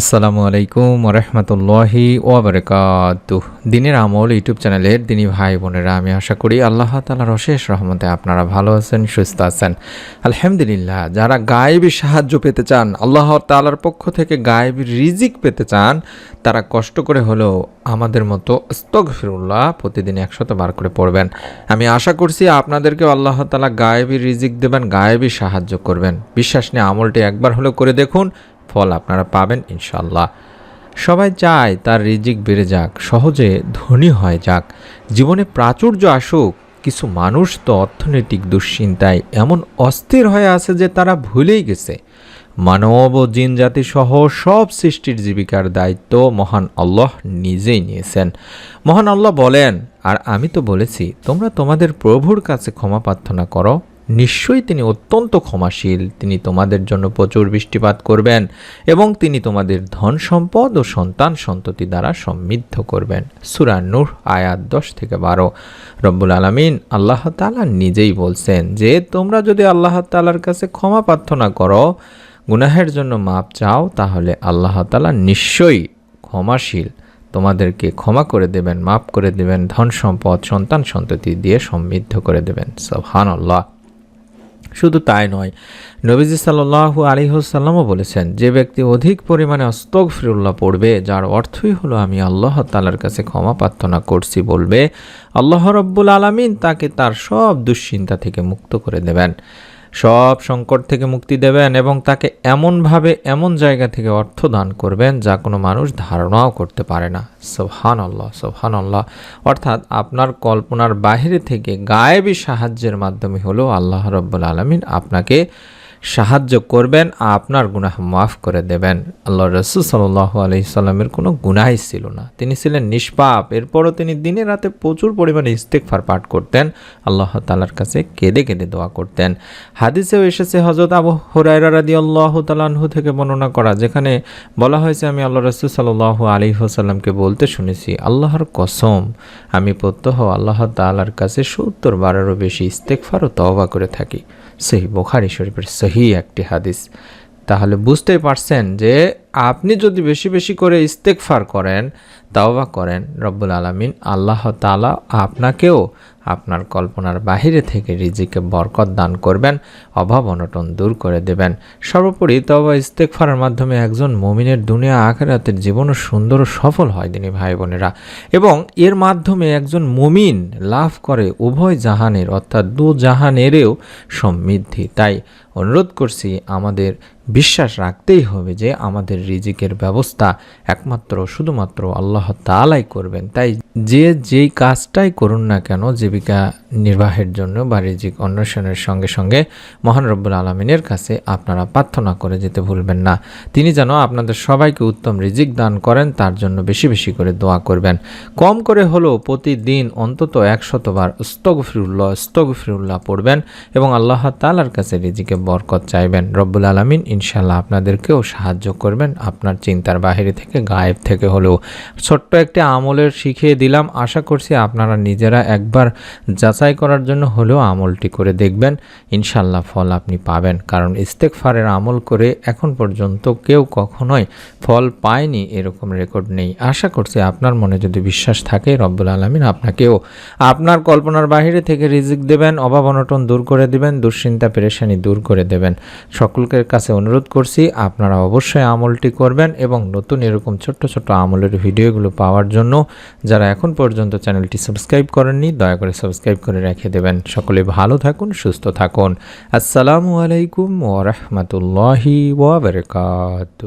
আসসালামু আলাইকুম রহমতুল্লাহি ওবরকাত দিনের আমল ইউটিউব চ্যানেলের দিনী ভাই বোনেরা, আমি আশা করি আল্লাহ তালার অশেষ রহমতে আপনারা ভালো আছেন, সুস্থ আছেন। আলহামদুলিল্লাহ, যারা গায়েবী সাহায্য পেতে চান, আল্লাহ তালার পক্ষ থেকে গায়েবী রিজিক পেতে চান, তারা কষ্ট করে হলেও আমাদের মতো স্তগফিরুল্লাহ প্রতিদিন একশত বার করে পড়বেন। আমি আশা করছি আপনাদেরকেও আল্লাহ তালা গায়েবী রিজিক দেবেন গায়েবী সাহায্য করবেন। বিশ্বাস নিয়ে আমলটি একবার হলেও করে দেখুন ফল আপনারা পাবেন ইনশাল্লাহ সবাই চায় তার রিজিক বেড়ে যাক, সহজে ধনী হয় যাক। জীবনে প্রাচুর্য আসুক, কিছু মানুষ তো অর্থনৈতিক দুশ্চিন্তায় এমন অস্থির হয়ে আছে যে তারা ভুলেই গেছে। মানব ও জিন জাতি সহ সব সৃষ্টির জীবিকার দায়িত্ব মহান আল্লাহ নিজেই নিয়েছেন। মহান আল্লাহ বলেন, আর আমি তো বলেছি, তোমরা তোমাদের প্রভুর কাছে ক্ষমা প্রার্থনা করো। নিশ্চয়ই তিনি অত্যন্ত ক্ষমাশীল। তিনি তোমাদের জন্য প্রচুর বৃষ্টিপাত করবেন এবং তিনি তোমাদের ধন সম্পদ ও সন্তান সন্ততি দ্বারা সমৃদ্ধ করবেন। সুরা নূর আয়াত দশ থেকে বারো। রব্বুল আলমিন আল্লাহ তালা নিজেই বলছেন যে, তোমরা যদি আল্লাহ তালার কাছে ক্ষমা প্রার্থনা করো, গুনাহের জন্য মাপ চাও, তাহলে আল্লাহ তালা নিশ্চয়ই ক্ষমাশীল। তোমাদেরকে ক্ষমা করে দেবেন মাফ করে দেবেন, ধন সম্পদ, সন্তান সন্ততি দিয়ে সমৃদ্ধ করে দেবেন। সবহান আল্লাহ শুধু তাই নয়, নবীজি সাল্লু আলিহসাল্লামও বলেছেন, যে ব্যক্তি অধিক পরিমাণে অস্তক ফিরুল্লাহ পড়বে, যার অর্থই হলো আমি আল্লাহ তালার কাছে ক্ষমা প্রার্থনা করছি বলবে, আল্লাহ রব্বুল আলমিন তাকে তার সব দুশ্চিন্তা থেকে মুক্ত করে দেবেন। সব সংকট থেকে মুক্তি দেবেন এবং তাকে এমনভাবে এমন জায়গা থেকে অর্থ দান করবেন যা কোনো মানুষ ধারণাও করতে পারে না। সোহান আল্লাহ সোহান আল্লাহ অর্থাৎ আপনার কল্পনার বাহিরে থেকে গায়েবী সাহায্যের মাধ্যমে হলেও আল্লাহ রব্বুল আলমিন আপনাকে সাহায্য করবেন, আপনার গুনাহ মাফ করে দেবেন। আল্লাহ রসুল সাল্লাহ আলহিসাল্লামের কোনো গুনাই ছিল না। তিনি ছিলেন নিষ্পাপ। এরপরও তিনি দিনে রাতে প্রচুর পরিমাণে ইস্তেকফার পাঠ করতেন। আল্লাহ তালার কাছে কেঁদে কেঁদে দোয়া করতেন। হাদিসেও এসেছে হজরত আবু হরাইরা রাদি আল্লাহ তালাহু থেকে বর্ণনা করা, যেখানে বলা হয়েছে, আমি আল্লাহ রসুল সাল্লাহ আলী বলতে শুনেছি, আল্লাহর কসম, আমি প্রত্যহ আল্লাহ তালার কাছে সত্তর বারেরও বেশি ইস্তেকফার ও তওবা করে থাকি। সেই বোখারি শরীফের সহি একটি হাদিস। তাহলে বুঝতেই পারছেন যে আপনি যদি বেশি বেশি করে ইস্তেকফার করেন, তাওবা করেন, রব্বুল আলমিন আল্লাহ তালা আপনাকেও আপনার কল্পনার বাহিরে থেকে রিজিকে বরকত দান করবেন, অভাব অনটন দূর করে দেবেন। সর্বোপরি তবা ইস্তেকফারের মাধ্যমে একজন মমিনের দুনিয়া আখেরাতের জীবনও সুন্দর ও সফল হয় তিনি ভাই বোনেরা। এবং এর মাধ্যমে একজন মমিন লাভ করে উভয় জাহানের, অর্থাৎ দু জাহানেরও সমৃদ্ধি। তাই অনুরোধ করছি, আমাদের বিশ্বাস রাখতেই হবে যে আমাদের রিজিকের ব্যবস্থা একমাত্র, শুধুমাত্র আল্লাহ তালাই করবেন। তাই যে যেই কাজটাই করুন না কেন, জীবিকা নির্বাহের জন্য বা রিজিক অন্বেষণের সঙ্গে সঙ্গে মহান রব্বুল আলমিনের কাছে আপনারা প্রার্থনা করে যেতে ভুলবেন না। তিনি যেন আপনাদের সবাইকে উত্তম রিজিক দান করেন, তার জন্য বেশি বেশি করে দোয়া করবেন। কম করে হলেও প্রতিদিন অন্তত একশতবার স্তগফিরুল্লাহ স্তগফিরুল্লাহ পড়বেন এবং আল্লাহ তালার কাছে রিজিকে বরকত চাইবেন। রব্বুল আলমিন ইনশাল্লাহ আপনাদেরকেও সাহায্য করবেন আপনার চিন্তার বাহিরে থেকে, গায়েব থেকে হলেও। ছোট্ট একটি আমলের শিখিয়ে দিলাম। আশা করছি আপনারা নিজেরা একবার যাচাই করার জন্য হলেও আমলটি করে দেখবেন ইনশাল্লাহ ফল আপনি পাবেন। কারণ ইস্তেকফারের আমল করে এখন পর্যন্ত কেউ কখনোই ফল পায়নি, এরকম রেকর্ড নেই। আশা করছি আপনার মনে যদি বিশ্বাস থাকে, রব্বুল আলমিন আপনাকেও আপনার কল্পনার বাহিরে থেকে রিজিক দেবেন, অভাব অনটন দূর করে দেবেন, দুশ্চিন্তা, পেরেশানি দূর করে দেবেন। সকলকের কাছে অনুরোধ করছি, আপনারা অবশ্যই আমলটি করবেন এবং নতুন এরকম ছোট্ট ছোট্ট আমলের ভিডিওগুলো পাওয়ার জন্য, যারা এখন পর্যন্ত চ্যানেলটি সাবস্ক্রাইব করেননি, দয়া করে সাবস্ক্রাইব করে রেখে দেবেন। সকলে ভালো থাকুন সুস্থ থাকুন। আসসালামু আলাইকুম ওরহমতুল্লাহি ওবরকাত